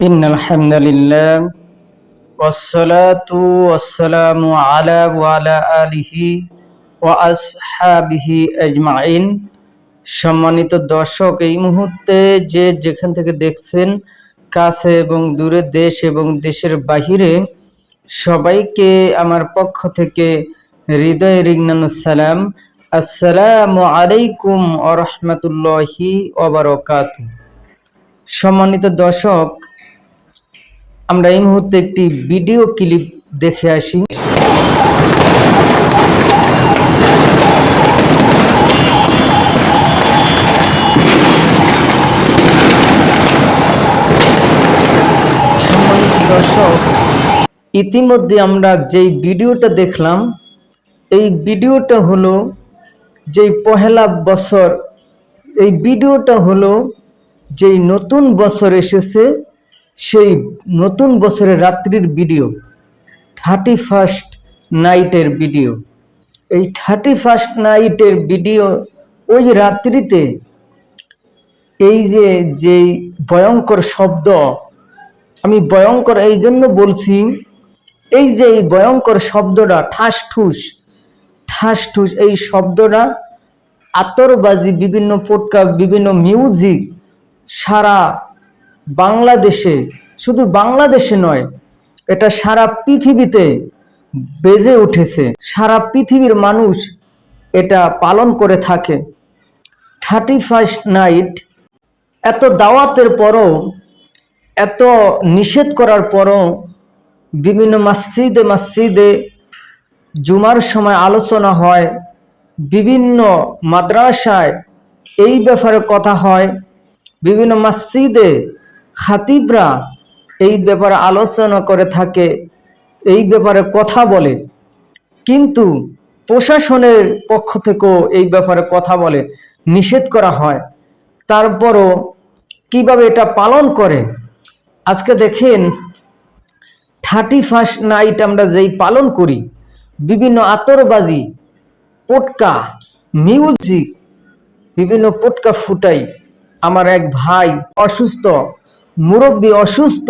إن الحمد لله والصلاة والسلام على وعلى آله وأصحابه أجمعين সম্মানিত দর্শক এই মুহূর্তে যে যেখান থেকে দেখছেন কাছে এবং দূরে দেশ এবং দেশের বাহিরে সবাইকে আমার পক্ষ থেকে হৃদয় রিগনানু সালাম আসসালামু আলাইকুম আ রহমতুল্লাহি ওবরকাত সম্মানিত দর্শক আমরা এই মুহূর্তে একটি ভিডিও ক্লিপ দেখে আসি। দর্শক, ইতিমধ্যে আমরা যেই ভিডিওটা দেখলাম, এই ভিডিওটা হলো যেই পহেলা বছর, এই ভিডিওটা হলো যেই নতুন বছর এসেছে সেই নতুন বছরের রাত্রির ভিডিও থার্টি ফার্স্ট নাইটের ভিডিও। এই থার্টি ফার্স্ট নাইটের ভিডিও ওই রাত্রিতে এই যে যেই ভয়ঙ্কর শব্দ, আমি ভয়ঙ্কর এই জন্য বলছি, এই যে এই ভয়ঙ্কর শব্দটা ঠাস ঠুস ঠাস ঠুস এই শব্দটা আতরবাজি, বিভিন্ন পোটকা বিভিন্ন মিউজিক সারা বাংলাদেশে, শুধু বাংলাদেশে নয়, এটা সারা পৃথিবীতে বেজে উঠেছে। সারা পৃথিবীর মানুষ এটা পালন করে থাকে। থার্টি ফার্স্ট নাইট এত দাওয়াতের পরও, এত নিষেধ করার পরও, বিভিন্ন মসজিদে মসজিদে জুমার সময় আলোচনা হয়, বিভিন্ন মাদ্রাসায় এই ব্যাপারে কথা হয়, বিভিন্ন মসজিদে খাতিবরা এই ব্যাপারে আলোচনা করে থাকে, এই ব্যাপারে কথা বলে। কিন্তু প্রশাসনের পক্ষ থেকেও এই ব্যাপারে কথা বলে, নিষেধ করা হয়। তারপরও কীভাবে এটা পালন করে? আজকে দেখেন, থার্টি ফার্স্ট নাইট আমরা যেই পালন করি, বিভিন্ন আতরবাজি, পটকা, মিউজিক, বিভিন্ন পটকা ফুটাই। আমার এক ভাই অসুস্থ মুরব্বী অসুস্থ,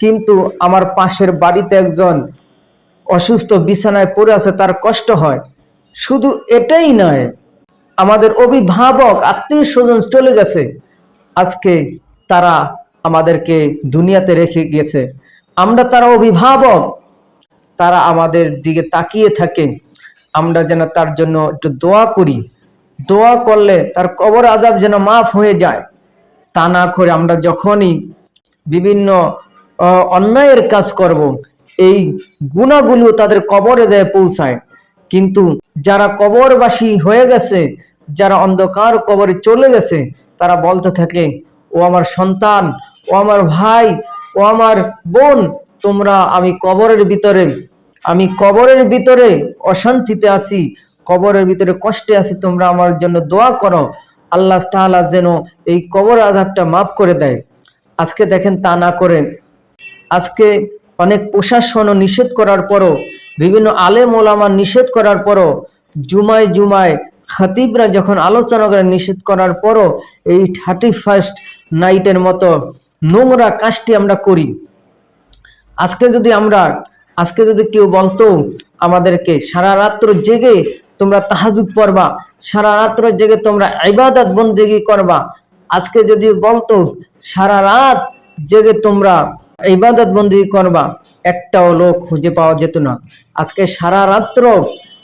কিন্তু আমার পাশের বাড়িতে একজন অসুস্থ বিছানায় পড়ে আছে, তার কষ্ট হয়। শুধু এটাই নয়, আমাদের অভিভাবক, আত্মীয় স্বজন চলে গেছে। আজকে তারা আমাদেরকে দুনিয়াতে রেখে গিয়েছে। আমরা তারা অভিভাবক, তারা আমাদের দিকে তাকিয়ে থাকে। আমরা যেন তার জন্য একটু দোয়া করি। দোয়া করলে তার কবর আজাব যেন মাফ হয়ে যায়। তা না করে আমরা যখনই বিভিন্ন অন্যায়ের কাজ করব, এই গুণাগুলো তাদের কবরে দেয় পৌঁছায়। কিন্তু যারা কবরবাসী হয়ে গেছে, যারা অন্ধকার কবরে চলে গেছে, তারা বলতে থাকে, ও আমার সন্তান, ও আমার ভাই, ও আমার বোন, তোমরা আমি কবরের ভিতরে, আমি কবরের ভিতরে অশান্তিতে আছি, কবরের ভিতরে কষ্টে আছি, তোমরা আমার জন্য দোয়া করো। আল্লাহ তাআলা যেন এই কবর আজাবটা মাফ করে দেয়। আজকে দেখেন তা না করে আজকে অনেক প্রশাসনও নিষেধ করার পরও, বিভিন্ন আলেম ওলামা নিষেধ করার পরও, জুমায় জুমায় খাতিবরা যখন আলোচনা করে নিষেধ করার পরও এই থার্টি ফার্স্ট নাইটের মতো নোংরা কাজটি আমরা করি। আজকে যদি আমরা, আজকে যদি কেউ বলতো আমাদেরকে সারা রাত্র জেগে তোমরা তাহাজুদ পড়বা, সারা রাত্র জেগে তোমরা ইবাদত বন্দেগি করবা। আজকে যদি বলতো, সারা রাত জেগে তোমরা ইবাদত বন্দেগি করবা, একটাও লোক খুঁজে পাওয়া যেত না। আজকে সারা রাত্র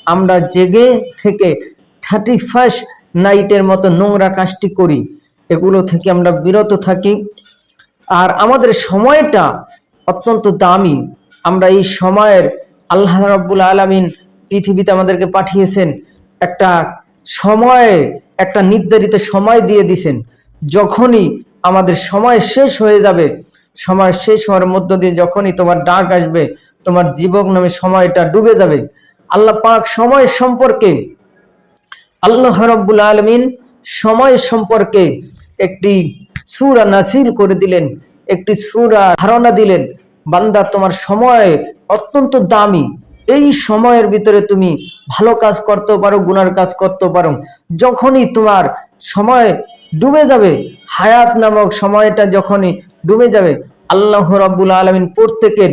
আমরা জেগে থেকে থার্টি ফার্স্ট নাইটের মতো নোংরা কাজটি করি। এগুলো থেকে আমরা বিরত থাকি। আর আমাদের সময়টা অত্যন্ত দামি। আমরা এই সময়ের আল্লাহ রাব্বুল আলামিন পৃথিবীতে আমাদেরকে পাঠিয়েছেন একটা সময়ে, একটা নির্ধারিত সময় দিয়ে দিছেন যখনই আমাদের সময় শেষ হয়ে যাবে, সময় শেষ হওয়ার মধ্য দিয়ে যখনই তোমার ডাক আসবে, তোমার জীবক নামে সময়টা ডুবে যাবে। আল্লাহ পাক সময় সম্পর্কে আল্লাহ রব্বুল আলমিন সময় সম্পর্কে একটি সুরা নাসিল করে দিলেন, একটি সুরা ধারণা দিলেন, বান্দা তোমার সময় অত্যন্ত দামি। এই সময়ের ভিতরে তুমি ভালো কাজ করতে পারো, গুনার কাজ করতে পারো। যখনই তোমার সময় ডুবে যাবে, হায়াত নামক সময়টা যখনই ডুবে যাবে, আল্লাহ রাব্বুল আলমিন প্রত্যেকের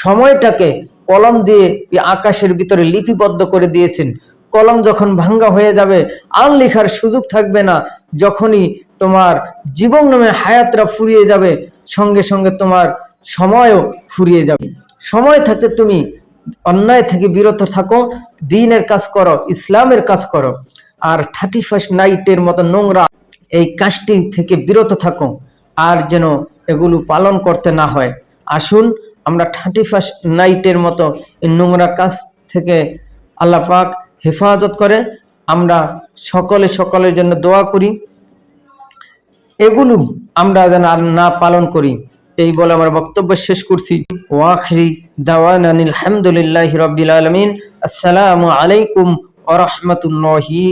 সময়টাকে কলম দিয়ে আকাশের ভিতরে লিপিবদ্ধ করে দিয়েছেন। কলম যখন ভাঙ্গা হয়ে যাবে, আর লেখার সুযোগ থাকবে না। যখনই তোমার জীবন নামে হায়াতরা ফুরিয়ে যাবে, সঙ্গে সঙ্গে তোমার সময়ও ফুরিয়ে যাবে। সময় থাকতে তুমি অন্যায় থেকে বিরত থাকো, দিনের কাজ করো, ইসলামের কাজ করো, আর থার্টি ফার্স্ট নাইটের মতো নোংরা এই কাজটি থেকে বিরত থাকো, আর যেন এগুলো পালন করতে না হয়। আসুন, আমরা থার্টি ফার্স্ট নাইটের মতো এই নোংরা কাজ থেকে আল্লাহ পাক হেফাজত করে, আমরা সকলে সকলের জন্য দোয়া করি। এগুলো আমরা যেন আর না পালন করি। এই বলে আমার বক্তব্য শেষ করছি। ওয়াখরি দাওয়ান আলহামদুলিল্লাহ রবিল আলমিন। আসসালামু আলাইকুম ওরহমতুল্লাহি